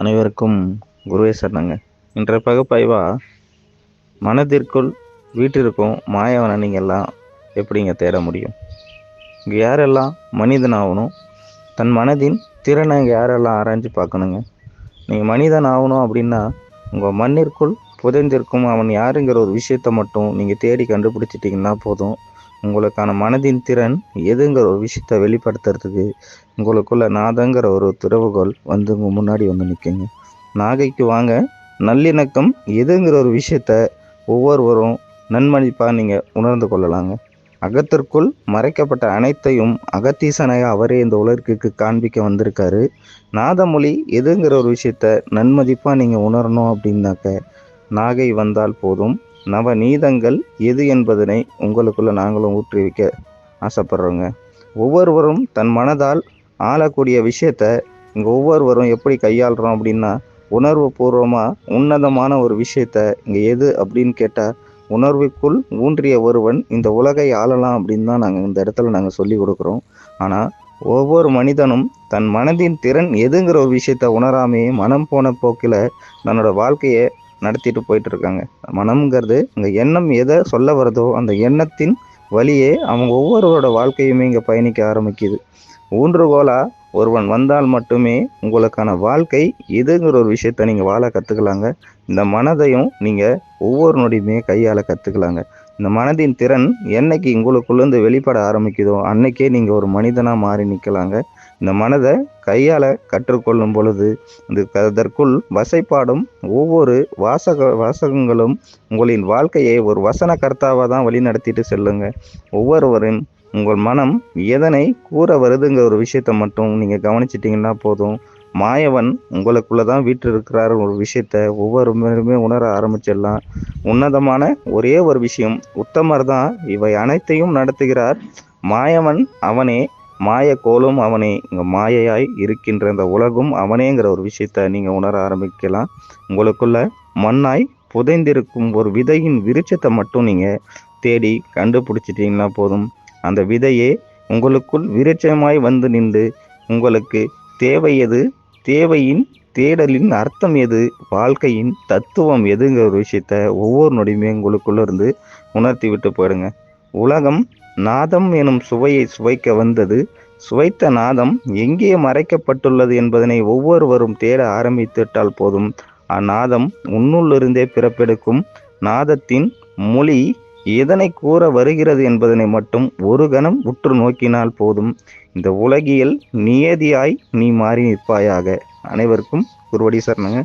அனைவருக்கும் குருவே சரணங்க. இன்றைய பகுப்பாய்வா மனதிற்குள் வீட்டிற்கும் மாயவனை நீங்கள் எல்லாம் எப்படிங்க தேட முடியும்? இங்கே யாரெல்லாம் மனிதன் ஆகணும் தன் மனதின் திறனை இங்கே யாரெல்லாம் ஆராய்ஞ்சு பார்க்கணுங்க? நீங்கள் மனிதன் ஆகணும் அப்படின்னா உங்கள் மண்ணிற்குள் புதைந்திருக்கும் அவன் யாருங்கிற ஒரு விஷயத்தை மட்டும் நீங்கள் தேடி கண்டுபிடிச்சிட்டிங்கன்னா போதும். உங்களுக்கான மனதின் திறன் எதுங்கிற ஒரு விஷயத்தை வெளிப்படுத்துறதுக்கு உங்களுக்குள்ள நாதங்கிற ஒரு திறவுகோல் வந்து உங்கள் முன்னாடி வந்து நிற்குங்க நாகைக்கு வாங்க. நல்லிணக்கம் எதுங்கிற ஒரு விஷயத்த ஒவ்வொருவரும் நன்மதிப்பாக நீங்கள் உணர்ந்து கொள்ளலாங்க. அகத்திற்குள் மறைக்கப்பட்ட அனைத்தையும் அகத்தீசனாக அவரே இந்த உலகிற்கு காண்பிக்க வந்திருக்காரு. நாதமொழி எதுங்கிற ஒரு விஷயத்த நன்மதிப்பாக நீங்கள் உணரணும் அப்படின்னாக்க நாகை வந்தால் போதும். நவநீதங்கள் எது என்பதனை உங்களுக்குள்ளே நாங்களும் ஊற்றுவிக்க ஆசைப்படுறோங்க. ஒவ்வொருவரும் தன் மனதால் ஆளக்கூடிய விஷயத்த இங்கே ஒவ்வொருவரும் எப்படி கையாளுறோம் அப்படின்னா உணர்வு பூர்வமாக உன்னதமான ஒரு விஷயத்த இங்கே எது அப்படின்னு கேட்டால் உணர்வுக்குள் ஊன்றிய ஒருவன் இந்த உலகை ஆளலாம் அப்படின்னு தான் நாங்கள் இந்த இடத்துல நாங்கள் சொல்லி கொடுக்குறோம். ஆனால் ஒவ்வொரு மனிதனும் தன் மனதின் திறன் எதுங்கிற ஒரு விஷயத்த உணராமையே மனம் போன போக்கில் தன்னோட வாழ்க்கையை நடத்திட்டு போயிட்டு இருக்காங்க மனம்ங்கிறது இந்த எண்ணம் எதை சொல்ல வருதோ அந்த எண்ணத்தின் வழியே அவங்க ஒவ்வொருவரோட வாழ்க்கையுமே இங்கே பயணிக்க ஆரம்பிக்குது. ஊன்றுகோலா ஒருவன் வந்தால் மட்டுமே உங்களுக்கான வாழ்க்கை எதுங்கிற ஒரு விஷயத்த நீங்கள் வாழ கற்றுக்கலாங்க இந்த மனதையும் நீங்கள் ஒவ்வொரு நொடியுமே கையால் கற்றுக்கலாங்க இந்த மனதின் திறன் என்னைக்கு உங்களுக்குள்ளேருந்து வெளிப்பட ஆரம்பிக்குதோ அன்னைக்கே நீங்கள் ஒரு மனிதனாக மாறி நிற்கலாங்க இந்த மனதை கையால் கற்றுக்கொள்ளும் பொழுது இந்த அதற்குள் வசைப்பாடும் ஒவ்வொரு வாசக வாசகங்களும் உங்களின் வாழ்க்கையை ஒரு வசன கர்த்தாவாக தான் வழி நடத்திட்டு செல்லுங்க. ஒவ்வொருவரின் உங்கள் மனம் எதனை கூற வருதுங்கிற ஒரு விஷயத்தை மட்டும் நீங்கள் கவனிச்சிட்டிங்கன்னா போதும். மாயவன் உங்களுக்குள்ளே தான் வீட்டு ஒரு விஷயத்த ஒவ்வொரு முறையுமே உணர ஆரம்பிச்சிடலாம். உன்னதமான ஒரே ஒரு விஷயம் உத்தமர் தான் இவை அனைத்தையும் நடத்துகிறார். மாயவன் அவனே மாய கோலும் அவனே. இங்கே மாயையாய் இருக்கின்ற இந்த உலகும் அவனேங்கிற ஒரு விஷயத்த நீங்கள் உணர ஆரம்பிக்கலாம். உங்களுக்குள்ள மண்ணாய் புதைந்திருக்கும் ஒரு விதையின் விருட்சத்தை மட்டும் நீங்கள் தேடி கண்டுபிடிச்சிட்டிங்கன்னா போதும். அந்த விதையே உங்களுக்குள் விருட்சமாய் வந்து நின்று உங்களுக்கு தேவை எது? தேவையின் தேடலின் அர்த்தம் எது? வாழ்க்கையின் தத்துவம் எதுங்கிற ஒரு விஷயத்த ஒவ்வொரு நொடியுமே உங்களுக்குள்ளே இருந்து உணர்த்தி விட்டு போயிடுங்க. உலகம் நாதம் எனும் சுவையை சுவைக்க வந்தது. சுவைத்த நாதம் எங்கே மறைக்கப்பட்டுள்ளது என்பதனை ஒவ்வொருவரும் தேட ஆரம்பித்துவிட்டால் போதும். அந்நாதம் உன்னுள்ளிருந்தே பிறப்பெடுக்கும் நாதத்தின் மொழி எதனை கூற வருகிறது என்பதனை மட்டும் ஒரு கணம் உற்று நோக்கினால் போதும். இந்த உலகியல் நியதியாய் நீ மாறி நிற்பாயாக. அனைவருக்கும் குருவடி சரணங்க.